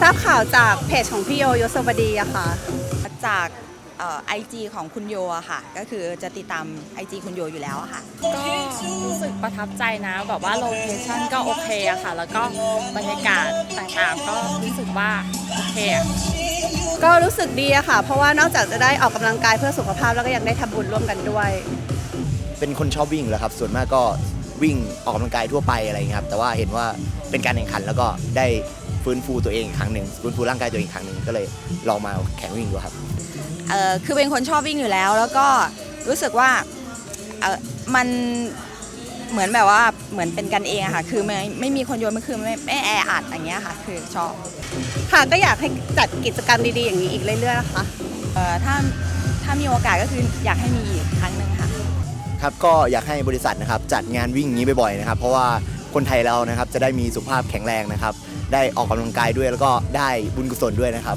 ทราบข่าวจากเพจของพี่โยยศวดีอะค่ะ จากไอจีของคุณโยอะค่ะ ก็คือจะติดตาม IG คุณโยอยู่แล้วอะค่ะ ก็รู้สึกประทับใจนะ แบบว่าโลเคชั่นก็โอเคอะค่ะ แล้วก็บรรยากาศต่างๆ ก็รู้สึกว่าโอเคอะก็รู้สึกดีอะค่ะ เพราะว่านอกจากจะได้ออกกำลังกายเพื่อสุขภาพแล้วก็ยังได้ทำบุญร่วมกันด้วย เป็นคนชอบวิ่งอยู่แล้วครับ ส่วนมากก็วิ่งออกกำลังกายทั่วไปอะไรอย่างเงี้ยครับ แต่ว่าเห็นว่าเป็นการแข่งขันแล้วก็ได้ ฟื้นฟูตัวเองอีกครั้งหนึ่งฟื้นฟูร่างกายตัวเองอีกครั้งหนึ่งก็เลยลองมาแข่งวิ่งดูครับ เอ่อคือเป็นคนชอบวิ่งอยู่แล้ว แล้วก็รู้สึกว่าเอ่อมันเหมือนแบบว่าเหมือนเป็นกันเองอะค่ะ คือไม่ไม่มีคนโยนไม่คือไม่ไม่แออัดอย่างเงี้ยค่ะ คือชอบค่ะก็อยากให้จัดกิจกรรมดีๆอย่างนี้อีกเรื่อยๆนะคะเอ่อถ้าถ้ามีโอกาสก็คืออยากให้มีอีกครั้งหนึ่งค่ะ ครับก็อยากให้บริษัทนะครับจัดงานวิ่งอย่างนี้บ่อยๆนะครับ เพราะว่า คนไทยเรานะครับ จะได้มีสุขภาพแข็งแรงนะครับ ได้ออกกำลังกายด้วยแล้วก็ได้บุญกุศลด้วยนะครับ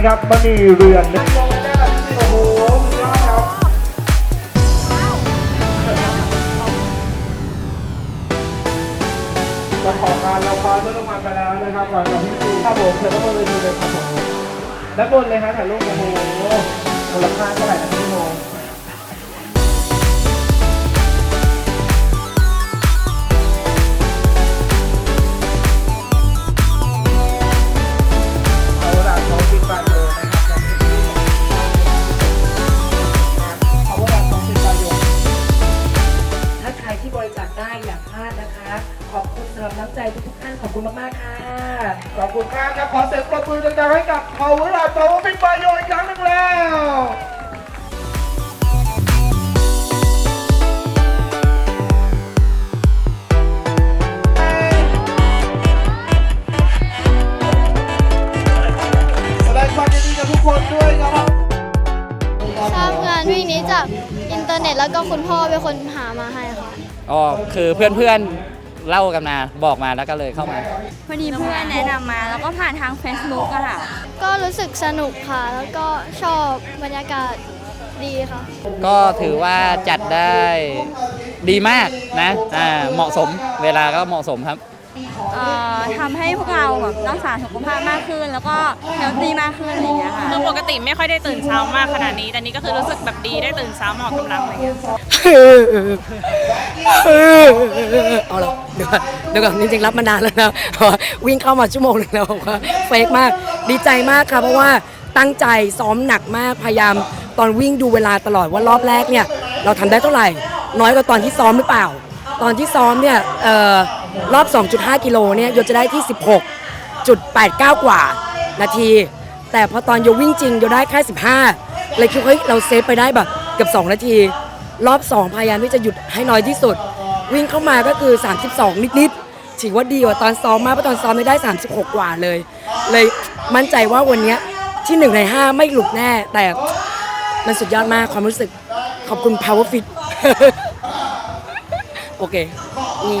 นะครับมณีเรือนลงไปได้โอ้โหครับเจ้าของงานเราคว้าต้นรางวัลไปแล้วนะครับหลังจากที่ดูครับผมเชิญรับนเลยดูเลยครับผมด้านบนเลยฮะถ่ายรูปโอ้โหมูลค่าเท่าไหร่นะพี่ ขอบคุณมากครับขอเสียงปรบมือดังๆให้กับเผ่าเวลาโตเป็นประโยชน์อีกครั้งหนึ่งแล้วแสดงความยินดีกับทุกคนด้วยครับทราบงานวิ่งนี้จากอินเทอร์เน็ตแล้วก็คุณพ่อเป็นคนหามาให้ค่ะ อ๋อคือเพื่อนๆ เล่ากันมาบอกมาแล้วก็เลยเข้ามา พอดีเพื่อนแนะนำมา แล้วก็ผ่านทาง Facebook อะค่ะ ก็รู้สึกสนุกค่ะ แล้วก็ชอบบรรยากาศดีค่ะ ก็ถือว่าจัดได้ดีมากนะอ่าเหมาะสมเวลาก็เหมาะสมครับ เอ่อทำให้พวกเราแบบรักษาสุขภาพมากขึ้น แล้วก็เฮลตี้มากขึ้นอะไรอย่างเงี้ยค่ะ คือปกติไม่ค่อยได้ตื่นเช้ามากขนาดนี้ แต่นี้ก็คือรู้สึกแบบดีได้ตื่นเช้ามาออกกำลังอะไรอย่างเงี้ยเอาละเดี๋ยวก่อนเดี๋ยวก่อนจริงๆรับมานานแล้วนะวิ่งเข้ามาชั่วโมงหนึงแล้วบอกว่าเฟกมาก ดีใจมากค่ะเพราะว่าตั้งใจซ้อมหนักมากพยายามตอนวิ่งดูเวลาตลอดว่ารอบแรกเนี่ย เราทำได้เท่าไหร่ น้อยกว่าตอนที่ซ้อมหรือเปล่า ตอนที่ซ้อมเนี่ยเอ่อ รอบ 2.5 กิโลเนี่ยโยจะได้ที่ 16.89 กว่านาที แต่พอตอนโยวิ่งจริงโยได้แค่ 15 เลยคิดว่าเฮ้ยเราเซฟไปได้แบบเกือบ2 นาที รอบ 2 พยายามที่จะหยุดให้น้อยที่สุด วิ่งเข้ามาก็คือ 32 นิดๆถือว่าดีกว่าตอนซ้อมมากเพราะตอนซ้อมไม่ได้ 36 กว่าเลย เลยมั่นใจว่าวันนี้ที่1ใน5 ไม่หลุดแน่ แต่มันสุดยอดมากความรู้สึกขอบคุณ Power Fit โอเคนี่